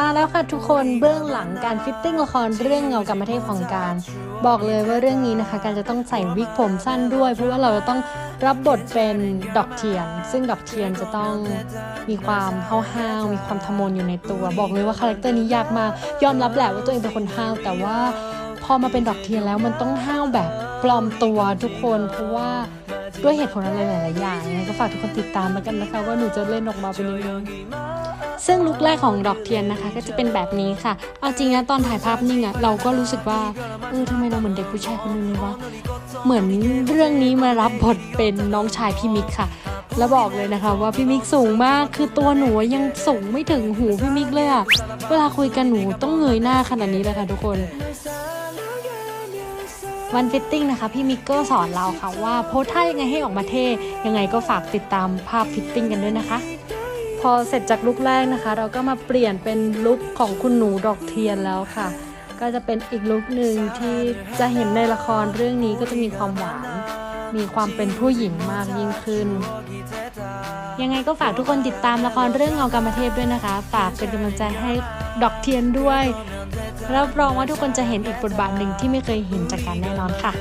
มาแล้วค่ะทุกคนเบื้องหลังการฟิตติ้งละครเรื่องเงากรรมเทพของการ บอกเลยว่าเรื่องนี้นะคะ การจะต้องใส่วิกผมสั้นด้วย เพราะว่าเราจะต้องรับบทเป็นดอกเทียน ซึ่งดอกเทียนจะต้องมีความห้าวๆมีความทะมนอยู่ในตัว บอกเลยว่าคาแรคเตอร์นี้ยากมากยอมรับแหละว่าตัวเองเป็นคนห้าวแต่ว่าพอมาเป็นดอกเทียนแล้วมันต้องห้าวแบบปลอมตัวทุกคนเพราะว่าด้วยเหตุผลอะไรหลายๆอย่างยังไงก็ฝากทุกคนติดตามมากันนะคะ ว่าหนูจะเล่นออกมาเป็นยังไงซึ่งลุคแรกของดอกเทียนนะคะ ก็จะเป็นแบบนี้ค่ะ เอาจริงนะตอนถ่ายภาพนิ่งอะเราก็รู้สึกว่าเออทำไมเราเหมือนเด็กผู้ชายคนนึงเลยวะเหมือนเรื่องนี้มารับบทเป็นน้องชายพี่มิกค่ะ แล้วบอกเลยนะคะ ว่าพี่มิกสูงมากคือตัวหนูยังสูงไม่ถึงหูพี่มิกเลยอะเวลาคุยกันหนูต้องเงยหน้าขนาดนี้เลยค่ะทุกคนวันฟิตติ้งนะคะพี่มิกก็สอนเราค่ะว่าโพสท่ายังไงให้ออกมาเท่ยังไงก็ฝากติดตามภาพฟิตติ้งกันด้วยนะคะ พอเสร็จจากลุคแรกนะคะ เราก็มาเปลี่ยนเป็นลุคของคุณหนูดอกเทียนแล้วค่ะ ก็จะเป็นอีกลุคหนึ่งที่จะเห็นในละครเรื่องนี้ก็จะมีความหวาน มีความเป็นผู้หญิงมากยิ่งขึ้น ยังไงก็ฝากทุกคนติดตามละครเรื่องเงากรรมเทพด้วยนะคะ ฝากเป็นกำลังใจให้ดอกเทียนด้วยรับรองว่าทุกคนจะเห็นอีกบทบาทหนึ่งที่ไม่เคยเห็นจากกันแน่นอนค่ะ